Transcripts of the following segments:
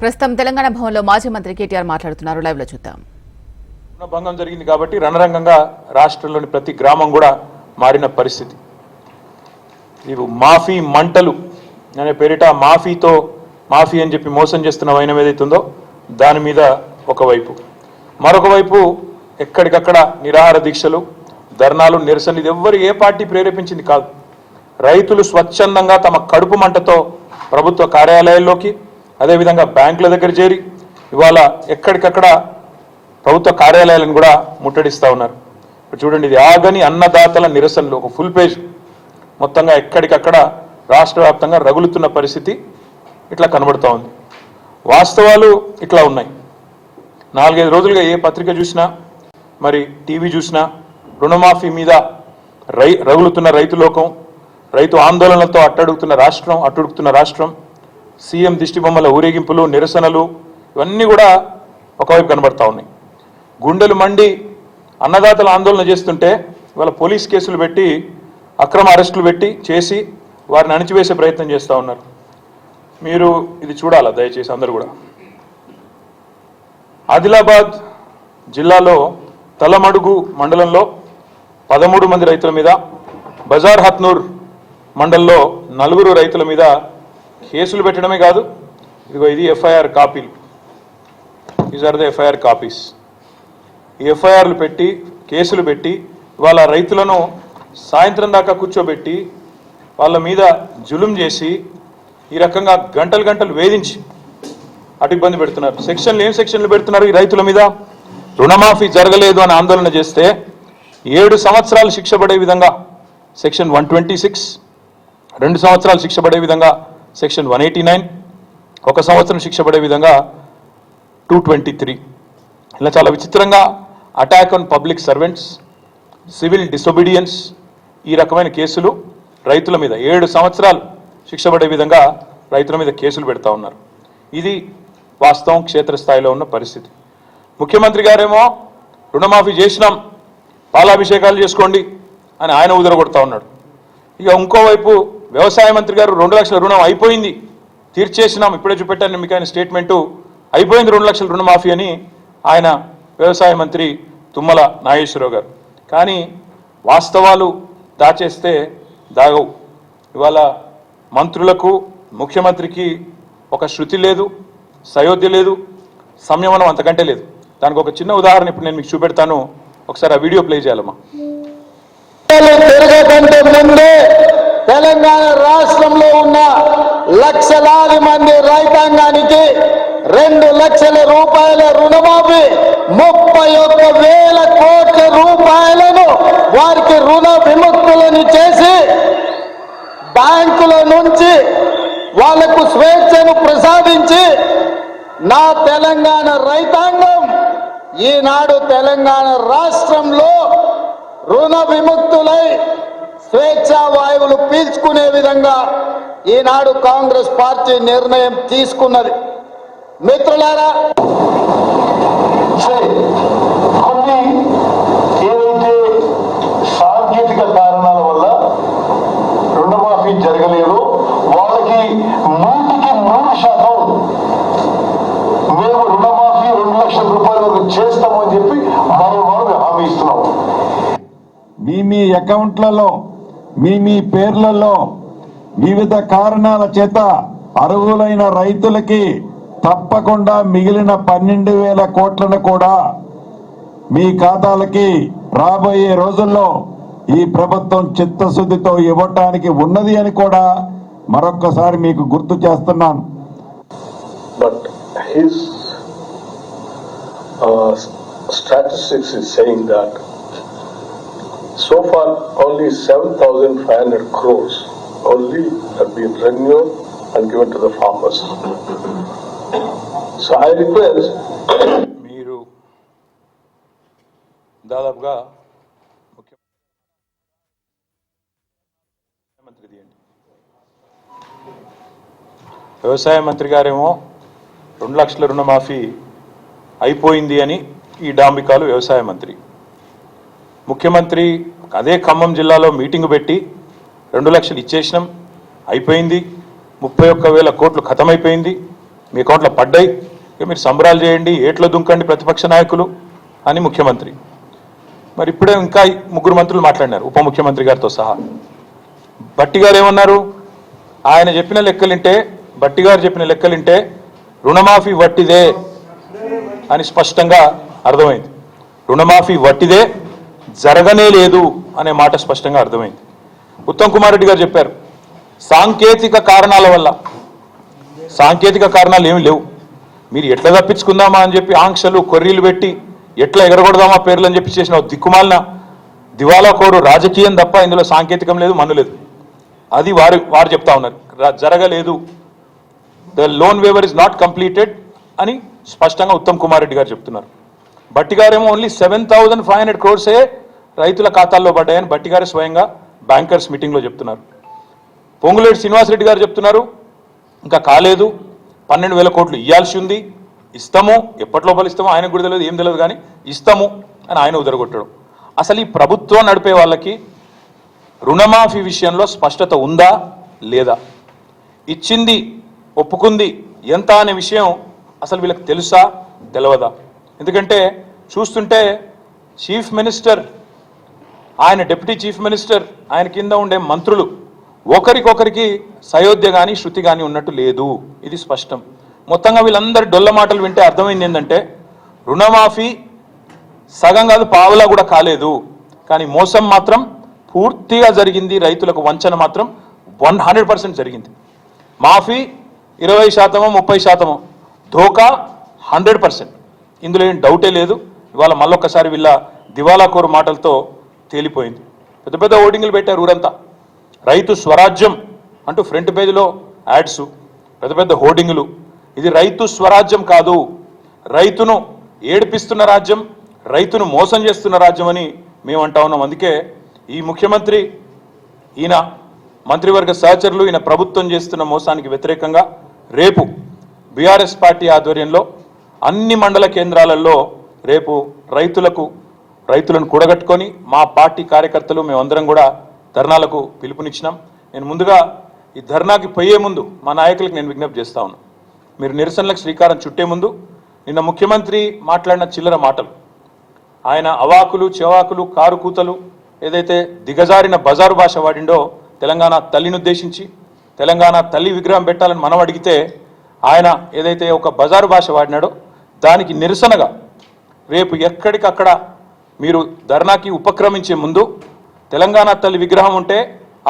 ప్రస్తుతం తెలంగాణ భవన్లో మాజీ మంత్రి కేటీఆర్ మాట్లాడుతున్నారు. లైవ్లో చూద్దాం. భంగం జరిగింది కాబట్టి రణరంగంగా రాష్ట్రంలోని ప్రతి గ్రామం కూడా మారిన పరిస్థితి. ఇవి మాఫీ మంటలు. అనే పేరిట మాఫీతో మాఫీ అని చెప్పి మోసం చేస్తున్న వైనం ఏదైతుందో దాని మీద ఒకవైపు మరొక వైపు ఎక్కడికక్కడ నిరాహార దీక్షలు ధర్నాలు నిరసనలు ఇది ఎవ్వరు ఏ పార్టీ ప్రేరేపించింది కాదు. రైతులు స్వచ్ఛందంగా తమ కడుపు మంటతో ప్రభుత్వ కార్యాలయాల్లోకి అదేవిధంగా బ్యాంకుల దగ్గర చేరి ఇవాళ ఎక్కడికక్కడ ప్రభుత్వ కార్యాలయాలను కూడా ముట్టడిస్తూ ఉన్నారు. ఇప్పుడు చూడండి ఇది ఆగని అన్నదాతల నిరసనలు. ఒక ఫుల్ పేజ్. మొత్తంగా ఎక్కడికక్కడ రాష్ట్ర వ్యాప్తంగా రగులుతున్న పరిస్థితి ఇట్లా కనబడుతూ ఉంది. వాస్తవాలు ఇట్లా ఉన్నాయి. నాలుగైదు రోజులుగా ఏ పత్రిక చూసినా మరి టీవీ చూసినా రుణమాఫీ మీద రై రగులుతున్న రైతు లోకం రైతు ఆందోళనలతో అట్టడుగుతున్న రాష్ట్రం అట్టుడుగుతున్న రాష్ట్రం సీఎం దిష్టిబొమ్మల ఊరేగింపులు నిరసనలు ఇవన్నీ కూడా ఒకవైపు కనబడతా ఉన్నాయి. గుండెలు మండి అన్నదాతలు ఆందోళన చేస్తుంటే ఇవాళ పోలీస్ కేసులు పెట్టి అక్రమ అరెస్టులు పెట్టి చేసి వారిని అణిచివేసే ప్రయత్నం చేస్తూ ఉన్నారు. మీరు ఇది చూడాలా దయచేసి అందరు కూడా? ఆదిలాబాద్ జిల్లాలో తలమడుగు మండలంలో పదమూడు మంది రైతుల మీద బజార్ హత్నూర్ మండలంలో నలుగురు రైతుల మీద కేసులు పెట్టడమే కాదు ఇదిగో ఇది ఎఫ్ఐఆర్ కాపీలు. These are the FIR copies. ఈ ఎఫ్ఐఆర్లు పెట్టి కేసులు పెట్టి వాళ్ళ రైతులను సాయంత్రం దాకా కూర్చోబెట్టి వాళ్ళ మీద జులుం చేసి ఈ రకంగా గంటలు గంటలు వేధించి అటు ఇబ్బంది పెడుతున్నారు. సెక్షన్లు ఏం సెక్షన్లు పెడుతున్నారు ఈ రైతుల మీద? రుణమాఫీ జరగలేదు అని ఆందోళన చేస్తే ఏడు సంవత్సరాలు శిక్ష పడే విధంగా సెక్షన్ వన్ ట్వంటీ సిక్స్ రెండు సంవత్సరాలు శిక్ష పడే విధంగా సెక్షన్ వన్ ఎయిటీ నైన్ ఒక సంవత్సరం శిక్ష పడే విధంగా టూ ట్వంటీ త్రీ. ఇలా చాలా విచిత్రంగా attack on public servants civil disobedience ఈ రకమైన కేసులు రైతుల మీద ఏడు సంవత్సరాలు శిక్ష పడే విధంగా రైతుల మీద కేసులు పెడతా ఉన్నారు. ఇది వాస్తవం క్షేత్రస్థాయిలో ఉన్న పరిస్థితి. ముఖ్యమంత్రి గారేమో రుణమాఫీ చేసినాం పాలాభిషేకాలు చేసుకోండి అని ఆయన ఉదరగొడతా ఉన్నాడు. ఇక ఇంకోవైపు వ్యవసాయ మంత్రి గారు రెండు లక్షల రుణం అయిపోయింది. తీర్చేసినాం ఇప్పుడే చూపెట్టాను మీకు ఆయన స్టేట్మెంటు. అయిపోయింది రెండు లక్షల రుణమాఫీ అని ఆయన వ్యవసాయ మంత్రి తుమ్మల నాగేశ్వరరావు గారు. కానీ వాస్తవాలు దాచేస్తే దాగవు. ఇవాళ మంత్రులకు ముఖ్యమంత్రికి ఒక శృతి లేదు సయోధ్య లేదు సంయమనం అంతకంటే లేదు. దానికి ఒక చిన్న ఉదాహరణ ఇప్పుడు నేను మీకు చూపెడతాను. ఒకసారి ఆ వీడియో ప్లే చేయాలమ్మా. ముందే తెలంగాణ రాష్ట్రంలో ఉన్న లక్షలాది మంది రైతాంగానికి రెండు లక్షల రూపాయల రుణమాఫీ ముప్పై ఒక్క వేల కోట్ల రూపాయలను వారికి రుణ విముక్తులను చేసి బ్యాంకుల నుంచి వాళ్ళకు స్వేచ్ఛను ప్రసాదించి నా తెలంగాణ రైతాంగం ఈనాడు తెలంగాణ రాష్ట్రంలో రుణ విముక్తులై స్వేచ్ఛా వాయువులు పీల్చుకునే విధంగా ఈనాడు కాంగ్రెస్ పార్టీ నిర్ణయం తీసుకున్నది. మిత్రులారా సరే కొన్ని ఏదైతే సాంకేతిక కారణాల వల్ల రుణమాఫీ జరగలేదు వాళ్ళకి నూటికి మూడు శాతం మేము రుణమాఫీ రెండు లక్షల రూపాయల వరకు చేస్తామని చెప్పి మనం మనం హామీ ఇస్తున్నాం. మీ మీ అకౌంట్లలో మీ మీ పేర్లలో వివిధ కారణాల చేత అర్హులైన రైతులకి తప్పకుండా మిగిలిన పన్నెండు వేల కోట్లను కూడా మీ ఖాతాలకి రాబోయే రోజుల్లో ఈ ప్రభుత్వం చిత్తశుద్ధితో ఇవ్వటానికి ఉన్నది అని కూడా మరొక్కసారి మీకు గుర్తు చేస్తున్నాను. But his uh, statistics so far only 7,500 crores only have been renewed and given to the farmers. So I request మీరు దాదాపుగా ముఖ్యమంత్రి తీయండి వ్యవసాయ మంత్రి గారేమో రెండు లక్షల రుణమాఫీ అయిపోయింది అని ఈ డాంబికాలు వ్యవసాయ మంత్రి ముఖ్యమంత్రి అదే ఖమ్మం జిల్లాలో మీటింగ్ పెట్టి రెండు లక్షలు ఇచ్చేసినాం. అయిపోయింది. ముప్పై ఒక్క వేల కోట్లు ఖతమైపోయింది. మీ అకౌంట్లో పడ్డాయి. ఇక మీరు సంబరాలు చేయండి. ఏట్లో దుంకండి ప్రతిపక్ష నాయకులు అని ముఖ్యమంత్రి. మరి ఇప్పుడే ఇంకా ముగ్గురు మంత్రులు మాట్లాడినారు ఉప ముఖ్యమంత్రి గారితో సహా. బట్టి గారు ఏమన్నారు? ఆయన చెప్పిన లెక్కలింటే బట్టి గారు చెప్పిన లెక్కలింటే రుణమాఫీ వట్టిదే అని స్పష్టంగా అర్థమైంది. రుణమాఫీ వట్టిదే జరగనే లేదు అనే మాట స్పష్టంగా అర్థమైంది. ఉత్తమ్ కుమార్ రెడ్డి గారు చెప్పారు సాంకేతిక కారణాల వల్ల సాంకేతిక కారణాలు ఏమి లేవు. మీరు ఎట్లా తప్పించుకుందామా అని చెప్పి ఆంక్షలు కొర్రీలు పెట్టి ఎట్లా ఎగరగొడదామా పేర్లు అని చెప్పి చేసిన దిక్కుమాలిన దివాలా కోరు రాజకీయం తప్ప ఇందులో సాంకేతికం లేదు మన్ను లేదు. అది వారు వారు చెప్తా ఉన్నారు. జరగలేదు. The loan waiver is not completed అని స్పష్టంగా ఉత్తమ్ కుమార్ రెడ్డి గారు చెప్తున్నారు. బట్టి గారేమో only seven thousand five hundred క్రోర్సే రైతుల ఖాతాల్లో పడ్డాయని బట్టి గారు స్వయంగా బ్యాంకర్స్ మీటింగ్లో చెప్తున్నారు. పొంగులేటి శ్రీనివాసరెడ్డి గారు చెప్తున్నారు ఇంకా కాలేదు. పన్నెండు వేల కోట్లు ఇవ్వాల్సి ఉంది. ఇస్తాము. ఎప్పటి లోపల ఇస్తామో ఆయనకు కూడా తెలియదు ఏం తెలియదు కానీ ఇస్తాము అని ఆయన ఉదరగొట్టడం. అసలు ఈ ప్రభుత్వం నడిపే వాళ్ళకి రుణమాఫీ విషయంలో స్పష్టత ఉందా లేదా? ఇచ్చింది ఒప్పుకుంది ఎంత అనే విషయం అసలు వీళ్ళకి తెలుసా తెలియదా ఎందుకంటే చూస్తుంటే చీఫ్ మినిస్టర్ ఆయన డిప్యూటీ చీఫ్ మినిస్టర్ ఆయన కింద ఉండే మంత్రులు ఒకరికొకరికి సయోధ్య కానీ శృతి కానీ ఉన్నట్టు లేదు. ఇది స్పష్టం. మొత్తంగా వీళ్ళందరి డొల్ల మాటలు వింటే అర్థమైంది ఏంటంటే రుణమాఫీ సగం కాదు పావులా కూడా కాలేదు. కానీ మోసం మాత్రం పూర్తిగా జరిగింది. రైతులకు వంచన మాత్రం వన్ హండ్రెడ్ పర్సెంట్ జరిగింది. మాఫీ ఇరవై శాతమో ముప్పై శాతమో ధోకా హండ్రెడ్ పర్సెంట్. ఇందులో ఏం డౌటే లేదు. ఇవాళ మళ్ళొక్కసారి వీళ్ళ దివాలాకోరు మాటలతో తేలిపోయింది. పెద్ద పెద్ద ఓటింగ్లు పెట్టారు ఊరంతా. రైతు స్వరాజ్యం అంటూ ఫ్రంట్ పేజీలో యాడ్స్ పెద్ద పెద్ద హోర్డింగులు. ఇది రైతు స్వరాజ్యం కాదు. రైతును ఏడిపిస్తున్న రాజ్యం రైతును మోసం చేస్తున్న రాజ్యం అని మేము అంటా ఉన్నాం. అందుకే ఈ ముఖ్యమంత్రి ఈయన మంత్రివర్గ సహచరులు ఈయన ప్రభుత్వం చేస్తున్న మోసానికి వ్యతిరేకంగా రేపు బీఆర్ఎస్ పార్టీ ఆధ్వర్యంలో అన్ని మండల కేంద్రాలలో రేపు రైతులకు రైతులను కూడగట్టుకొని మా పార్టీ కార్యకర్తలు మేమందరం కూడా ధర్నాలకు పిలుపునిచ్చినాం. నేను ముందుగా ఈ ధర్నాకి పోయే ముందు మా నాయకులకు నేను విజ్ఞప్తి చేస్తా ఉన్నాను మీరు నిరసనలకు శ్రీకారం చుట్టే ముందు నిన్న ముఖ్యమంత్రి మాట్లాడిన చిల్లర మాటలు. ఆయన అవాకులు చెవాకులు కారు కూతలు ఏదైతే దిగజారిన బజారు భాష వాడిండో తెలంగాణ తల్లిని ఉద్దేశించి తెలంగాణ తల్లి విగ్రహం పెట్టాలని మనం అడిగితే ఆయన ఏదైతే ఒక బజారు భాష వాడినాడో దానికి నిరసనగా రేపు ఎక్కడికక్కడ మీరు ధర్నాకి ఉపక్రమించే ముందు తెలంగాణ తల్లి విగ్రహం ఉంటే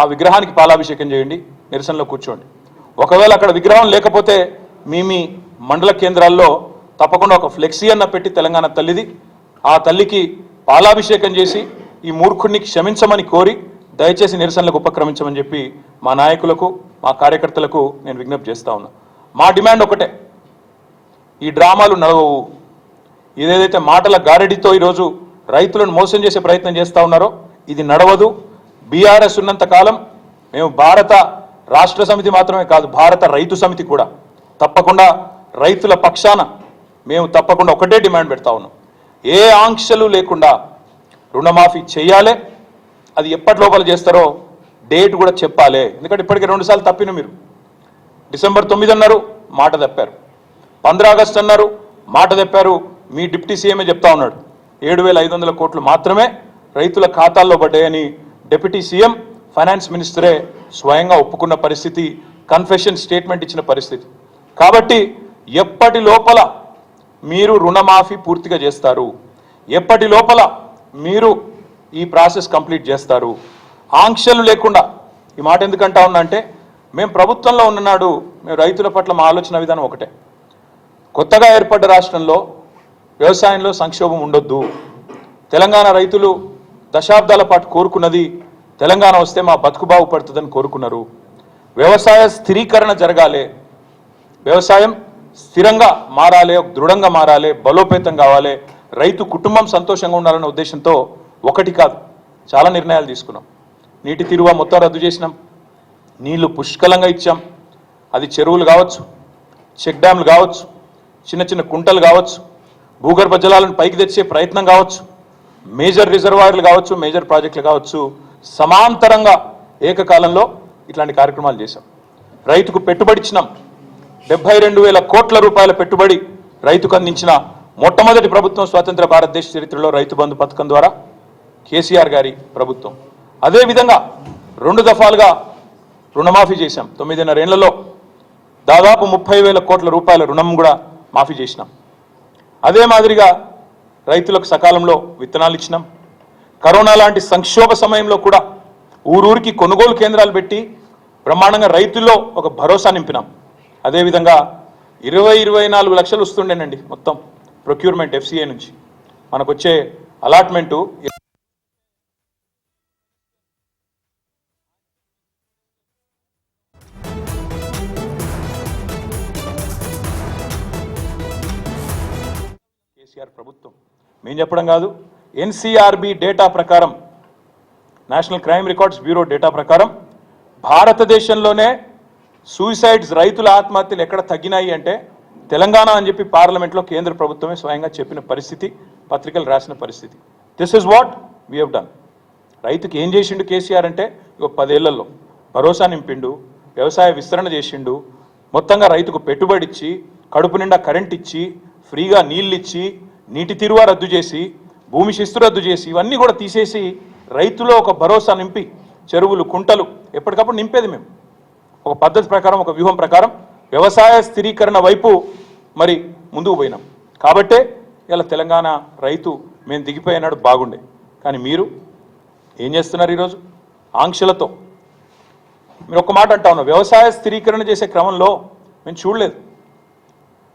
ఆ విగ్రహానికి పాలాభిషేకం చేయండి నిరసనలో కూర్చోండి. ఒకవేళ అక్కడ విగ్రహం లేకపోతే మీ మీ మండల కేంద్రాల్లో తప్పకుండా ఒక ఫ్లెక్సీ అన్న పెట్టి తెలంగాణ తల్లిది ఆ తల్లికి పాలాభిషేకం చేసి ఈ మూర్ఖుడిని క్షమించమని కోరి దయచేసి నిరసనలకు ఉపక్రమించమని చెప్పి మా నాయకులకు మా కార్యకర్తలకు నేను విజ్ఞప్తి చేస్తా ఉన్నా. మా డిమాండ్ ఒకటే. ఈ డ్రామాలు నడవవు. ఇదేదైతే మాటల గారడితో ఈరోజు రైతులను మోసం చేసే ప్రయత్నం చేస్తూ ఉన్నారో ఇది నడవదు. బీఆర్ఎస్ ఉన్నంత కాలం మేము భారత రాష్ట్ర సమితి మాత్రమే కాదు భారత రైతు సమితి కూడా. తప్పకుండా రైతుల పక్షాన మేము తప్పకుండా ఒకటే డిమాండ్ పెడతా ఉన్నాం. ఏ ఆంక్షలు లేకుండా రుణమాఫీ చేయాలి అది ఎప్పటి లోపల చేస్తారో డేట్ కూడా చెప్పాలి. ఎందుకంటే ఇప్పటికే రెండుసార్లు తప్పిన మీరు. డిసెంబర్ తొమ్మిది అన్నారు మాట తప్పారు. పంద్రా ఆగస్ట్ అన్నారు మాట తప్పారు. మీ డిప్యూటీ సీఎంఏ చెప్తా ఉన్నాడు. ఏడు వేల ఐదు వందల కోట్లు మాత్రమే రైతుల ఖాతాల్లో పడ్డాయని డిప్యూటీ సీఎం ఫైనాన్స్ మినిస్టరే స్వయంగా ఒప్పుకున్న పరిస్థితి కన్ఫెషన్ స్టేట్మెంట్ ఇచ్చిన పరిస్థితి. కాబట్టి ఎప్పటి లోపల మీరు రుణమాఫీ పూర్తిగా చేస్తారు? ఎప్పటి లోపల మీరు ఈ ప్రాసెస్ కంప్లీట్ చేస్తారు? ఆంక్షలు లేకుండా ఈ మాట ఎందుకంటా ఉన్నా అంటే మేము ప్రభుత్వంలో ఉన్ననాడు మేము రైతుల పట్ల మా ఆలోచన విధానం ఒకటే. కొత్తగా ఏర్పడ్డ రాష్ట్రంలో వ్యవసాయంలో సంక్షోభం ఉండొద్దు. తెలంగాణ రైతులు దశాబ్దాల పాటు కోరుకున్నది తెలంగాణ వస్తే మా బతుకు బాగుపడుతుందని కోరుకున్నారు. వ్యవసాయ స్థిరీకరణ జరగాలి. వ్యవసాయం స్థిరంగా మారాలి దృఢంగా మారాలి బలోపేతం కావాలి. రైతు కుటుంబం సంతోషంగా ఉండాలనే ఉద్దేశంతో ఒకటి కాదు చాలా నిర్ణయాలు తీసుకున్నాం. నీటి తిరువ మొత్తం రద్దు చేసినాం. నీళ్ళు పుష్కలంగా ఇచ్చాం. అది చెరువులు కావచ్చు చెక్ డ్యామ్లు కావచ్చు చిన్న చిన్న కుంటలు కావచ్చు భూగర్భ జలాలను పైకి తెచ్చే ప్రయత్నం కావచ్చు మేజర్ రిజర్వాయర్లు కావచ్చు మేజర్ ప్రాజెక్టులు కావచ్చు సమాంతరంగా ఏకకాలంలో ఇట్లాంటి కార్యక్రమాలు చేశాం. రైతుకు పెట్టుబడి ఇచ్చినాం. డెబ్బై రెండు వేల కోట్ల రూపాయల పెట్టుబడి రైతుకు అందించిన మొట్టమొదటి ప్రభుత్వం స్వతంత్ర భారతదేశ చరిత్రలో రైతు బంధు పథకం ద్వారా కేసీఆర్ గారి ప్రభుత్వం. అదేవిధంగా రెండు దఫాలుగా రుణమాఫీ చేశాం. తొమ్మిదిన్నరేళ్ళలో దాదాపు ముప్పై వేల కోట్ల రూపాయల రుణం కూడా మాఫీ చేసినాం. అదే మాదిరిగా రైతులకు సకాలంలో విత్తనాలు ఇచ్చినాం. కరోనా లాంటి సంక్షోభ సమయంలో కూడా ఊరూరికి కొనుగోలు కేంద్రాలు పెట్టి బ్రహ్మాండంగా రైతుల్లో ఒక భరోసా నింపినాం. అదేవిధంగా ఇరవై ఇరవై నాలుగు లక్షలు వస్తుండేనండి మొత్తం ప్రొక్యూర్మెంట్ ఎఫ్సిఏ నుంచి. మనకు వచ్చే అలాట్మెంటు కేసీఆర్ ప్రభుత్వం. మేము చెప్పడం కాదు ఎన్సీఆర్బి డేటా ప్రకారం national crime records bureau data ప్రకారం భారతదేశంలోనే సూసైడ్స్ రైతుల ఆత్మహత్యలు ఎక్కడ తగ్గినాయి అంటే తెలంగాణ అని చెప్పి పార్లమెంట్లో కేంద్ర ప్రభుత్వమే స్వయంగా చెప్పిన పరిస్థితి పత్రికలు రాసిన పరిస్థితి. This is what we have done రైతుకి ఏం చేసిండు కేసీఆర్ అంటే ఇక పదేళ్ళలో భరోసా నింపిండు వ్యవసాయ విస్తరణ చేసిండు మొత్తంగా రైతుకు పెట్టుబడి ఇచ్చి కడుపు నిండా కరెంట్ ఇచ్చి ఫ్రీగా నీళ్ళు ఇచ్చి నీటి తిరువ రద్దు చేసి భూమి శిస్తు రద్దు చేసి ఇవన్నీ కూడా తీసేసి రైతులో ఒక భరోసా నింపి చెరువులు కుంటలు ఎప్పటికప్పుడు నింపేది మేము. ఒక పద్ధతి ప్రకారం ఒక వ్యూహం ప్రకారం వ్యవసాయ స్థిరీకరణ వైపు మరి ముందుకు పోయినాం. కాబట్టే ఇలా తెలంగాణ రైతు మేము దిగిపోయినాడు బాగుండే. కానీ మీరు ఏం చేస్తున్నారు ఈరోజు? ఆంక్షలతో. మీరు ఒక మాట అంటా ఉన్నా వ్యవసాయ స్థిరీకరణ చేసే క్రమంలో మేము చూడలేదు.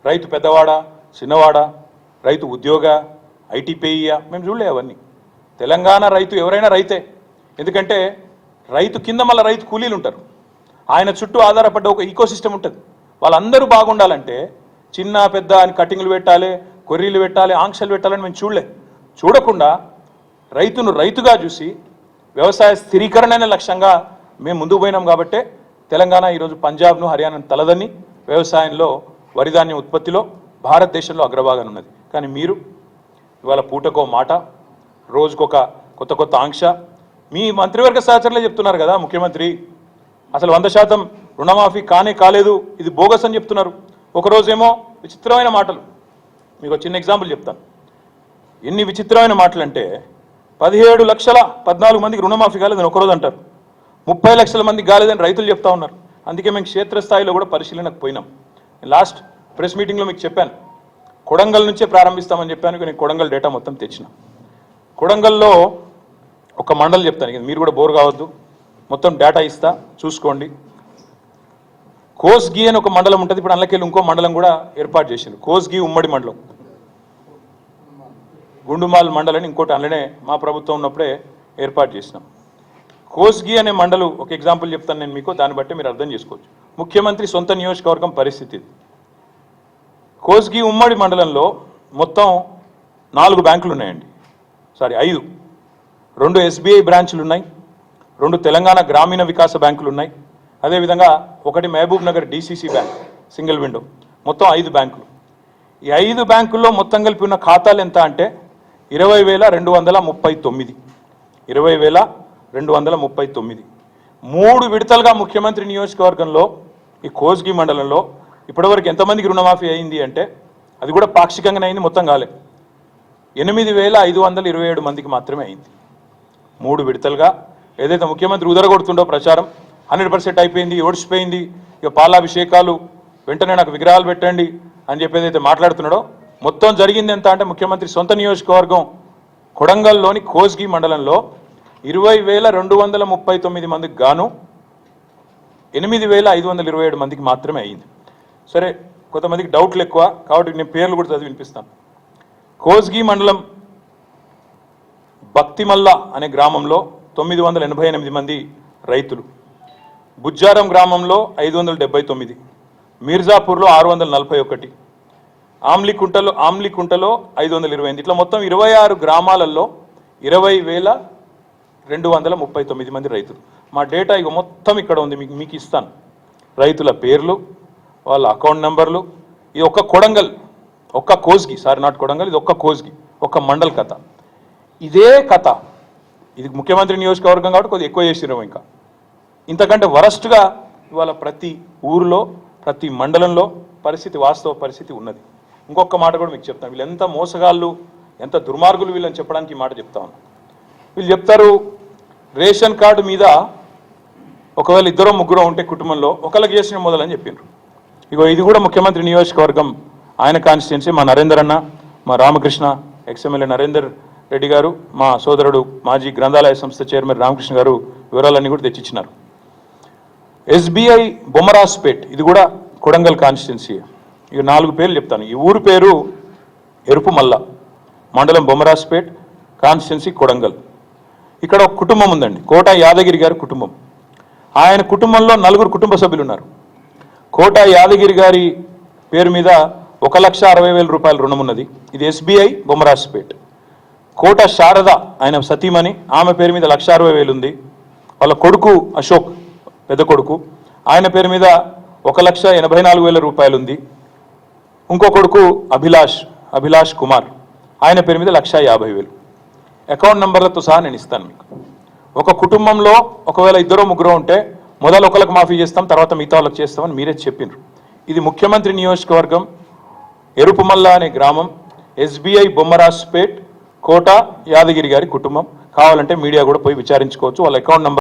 రైతు పెద్దవాడా? చిన్నవాడ రైతు ఉద్యోగ ఐటీపీఈయా మేము చూడలే అవన్నీ. తెలంగాణ రైతు ఎవరైనా రైతే. ఎందుకంటే రైతు కింద మళ్ళీ రైతు కూలీలు ఉంటారు. ఆయన చుట్టూ ఆధారపడ్డ ఒక ఈకోసిస్టమ్ ఉంటుంది. వాళ్ళందరూ బాగుండాలంటే చిన్న పెద్ద అని కటింగ్లు పెట్టాలి కొర్రీలు పెట్టాలి ఆంక్షలు పెట్టాలని మేము చూడలే. చూడకుండా రైతును రైతుగా చూసి వ్యవసాయ స్థిరీకరణ అనే లక్ష్యంగా మేము ముందుకు పోయినాం కాబట్టే తెలంగాణ ఈరోజు పంజాబ్ను హర్యానాను తలదని వ్యవసాయంలో వరిధాన్యం ఉత్పత్తిలో భారతదేశంలో అగ్రభాగం ఉన్నది. కానీ మీరు ఇవాళ పూటకో మాట రోజుకొక కొత్త కొత్త ఆంక్ష. మీ మంత్రివర్గ సహచరులే చెప్తున్నారు కదా ముఖ్యమంత్రి. అసలు వంద శాతం రుణమాఫీ కానే కాలేదు ఇది బోగస్ అని చెప్తున్నారు. ఒకరోజేమో విచిత్రమైన మాటలు. మీకు చిన్న ఎగ్జాంపుల్ చెప్తాను. ఎన్ని విచిత్రమైన మాటలు అంటే పదిహేడు లక్షల పద్నాలుగు మందికి రుణమాఫీ కాలేదని ఒకరోజు అంటారు. ముప్పై లక్షల మందికి కాలేదని రైతులు చెప్తా ఉన్నారు. అందుకే మేము క్షేత్రస్థాయిలో కూడా పరిశీలనకు పోయినాం. లాస్ట్ ప్రెస్ మీటింగ్లో మీకు చెప్పాను. కొడంగల్ నుంచే ప్రారంభిస్తామని చెప్పాను నేను కొడంగల్ డేటా మొత్తం తెచ్చిన. కొడంగల్లో ఒక మండలి చెప్తాను. మీరు కూడా బోర్ కావద్దు. మొత్తం డేటా ఇస్తా చూసుకోండి. కోస్గి అని ఒక మండలం ఉంటుంది. ఇప్పుడు అందులోకెళ్ళి ఇంకో మండలం కూడా ఏర్పాటు చేసింది కోస్గి ఉమ్మడి మండలం. గుండుమాల్ మండలని ఇంకోటి అందులోనే మా ప్రభుత్వం ఉన్నప్పుడే ఏర్పాటు చేసినాం. కోస్గి అనే మండలు ఒక ఎగ్జాంపుల్ చెప్తాను నేను మీకు. దాన్ని బట్టి మీరు అర్థం చేసుకోవచ్చు. ముఖ్యమంత్రి సొంత నియోజకవర్గం పరిస్థితి కోస్గి ఉమ్మడి మండలంలో మొత్తం నాలుగు బ్యాంకులు ఉన్నాయండి. సారీ ఐదు. రెండు ఎస్బీఐ బ్రాంచ్లు ఉన్నాయి. రెండు తెలంగాణ గ్రామీణ వికాస బ్యాంకులు ఉన్నాయి. అదేవిధంగా ఒకటి Mahabubnagar DCC bank single window. మొత్తం ఐదు బ్యాంకులు. ఈ ఐదు బ్యాంకుల్లో మొత్తం కలిపి ఉన్న ఖాతాలు ఎంత అంటే ఇరవై వేల రెండు వందల ముప్పై తొమ్మిది. ఇరవై వేల రెండు వందల ముప్పై తొమ్మిది. మూడు విడతలుగా ముఖ్యమంత్రి నియోజకవర్గంలో ఈ కోస్గి మండలంలో ఇప్పటివరకు ఎంతమందికి రుణమాఫీ అయింది అంటే అది కూడా పాక్షికంగానే అయింది మొత్తం కాలే. ఎనిమిది వేల ఐదు వందల ఇరవై ఏడు మందికి మాత్రమే అయింది. మూడు విడతలుగా ఏదైతే ముఖ్యమంత్రి ఉదరగొడుతుండో ప్రచారం హండ్రెడ్ పర్సెంట్ అయిపోయింది ఓడిచిపోయింది ఇక పాలాభిషేకాలు వెంటనే నాకు విగ్రహాలు పెట్టండి అని చెప్పి ఏదైతే మాట్లాడుతున్నాడో మొత్తం జరిగింది ఎంత అంటే ముఖ్యమంత్రి సొంత నియోజకవర్గం కొడంగల్లోని కోజ్గి మండలంలో ఇరవై వేల రెండు వందల ముప్పై తొమ్మిది మందికి గాను ఎనిమిది వేల ఐదు వందల ఇరవై ఏడు మందికి మాత్రమే అయింది. సరే కొంతమందికి డౌట్లు ఎక్కువ కాబట్టి నేను పేర్లు కూడా చదివి వినిపిస్తాను. కోస్గి మండలం భక్తిమల్ల అనే గ్రామంలో తొమ్మిది వందల ఎనభై ఎనిమిది మంది రైతులు. బుజ్జారం గ్రామంలో ఐదు వందల డెబ్బై తొమ్మిది. మీర్జాపూర్లో ఆరు వందల నలభై ఒకటి. ఆమ్లికుంటలో ఆమ్లికుంటలో ఐదు వందల ఇరవై ఎనిమిది. ఇట్లా మొత్తం ఇరవై ఆరు గ్రామాలలో ఇరవై వేల రెండు వందల ముప్పై తొమ్మిది మంది రైతులు. మా డేటా ఇక మొత్తం ఇక్కడ ఉంది మీకు మీకు ఇస్తాను. రైతుల పేర్లు వాళ్ళ అకౌంట్ నెంబర్లు ఇది ఒక్క కొడంగల్ ఒక్క కోజ్గి సారీ నాట్ కొడంగల్ ఇది ఒక్క కోజ్గి ఒక్క మండల్ కథ. ఇదే కథ ఇది ముఖ్యమంత్రి నియోజకవర్గం కాబట్టి కొద్దిగా ఎక్కువ చేసినాం ఇంకా. ఇంతకంటే వరస్ట్గా ఇవాళ ప్రతి ఊరిలో ప్రతి మండలంలో పరిస్థితి వాస్తవ పరిస్థితి ఉన్నది. ఇంకొక మాట కూడా మీకు చెప్తాను. వీళ్ళు ఎంత మోసగాళ్ళు ఎంత దుర్మార్గులు వీళ్ళని చెప్పడానికి ఈ మాట చెప్తా ఉన్నాను వీళ్ళు చెప్తారు రేషన్ కార్డు మీద ఒకవేళ ఇద్దరు ముగ్గురు ఉంటే కుటుంబంలో ఒకళ్ళకి చేసిన మొదలని చెప్పిండ్రు. ఇగో ఇది కూడా ముఖ్యమంత్రి నియోజకవర్గం ఆయన కాన్స్టిట్యున్సీ మా నరేందర్ అన్న మా రామకృష్ణ ఎక్స్ఎమ్మెల్యే నరేందర్ రెడ్డి గారు మా సోదరుడు మాజీ గ్రంథాలయ సంస్థ చైర్మన్ రామకృష్ణ గారు వివరాలన్నీ కూడా తెచ్చిచ్చినారు. ఎస్బీఐ బొమ్మరాజ్పేట్ ఇది కూడా కొడంగల్ కాన్స్టిట్యున్సీ ఇక నాలుగు పేర్లు చెప్తాను. ఈ ఊరు పేరు ఎరుపుమల్ల మండలం బొమ్మరాజ్పేట్ కాన్స్టిట్యున్సీ కొడంగల్. ఇక్కడ ఒక కుటుంబం ఉందండి కోట యాదగిరి గారి కుటుంబం. ఆయన కుటుంబంలో నలుగురు కుటుంబ సభ్యులు ఉన్నారు. కోట యాదగిరి గారి పేరు మీద ఒక లక్ష అరవై వేల రూపాయల రుణం ఉన్నది. ఇది ఎస్బీఐ బొమ్మరాజ్పేట్. కోట శారద ఆయన సతీమణి ఆమె పేరు మీద లక్ష అరవై వేలు ఉంది. వాళ్ళ కొడుకు అశోక్ పెద్ద కొడుకు. ఆయన పేరు మీద ఒక లక్ష ఎనభై నాలుగు వేల రూపాయలు ఉంది. ఇంకో కొడుకు అభిలాష్ అభిలాష్ కుమార్. ఆయన పేరు మీద లక్ష యాభై వేలు. అకౌంట్ నెంబర్లతో సహా నేను ఇస్తాను మీకు. ఒక కుటుంబంలో ఒకవేళ ఇద్దరు ముగ్గురు ఉంటే మొదలు ఒకరికి మాఫీ చేస్తాం తర్వాత మిగతా వాళ్ళకి చేస్తామని మీరే చెప్పినారు ఇది ముఖ్యమంత్రి నియోజకవర్గం ఎరుపుమల్ల అనే గ్రామం ఎస్బీఐ బొమ్మరాజ్పేట్ కోట యాదగిరి గారి కుటుంబం. కావాలంటే మీడియా కూడా పోయి విచారించుకోవచ్చు. వాళ్ళ అకౌంట్ నెంబర్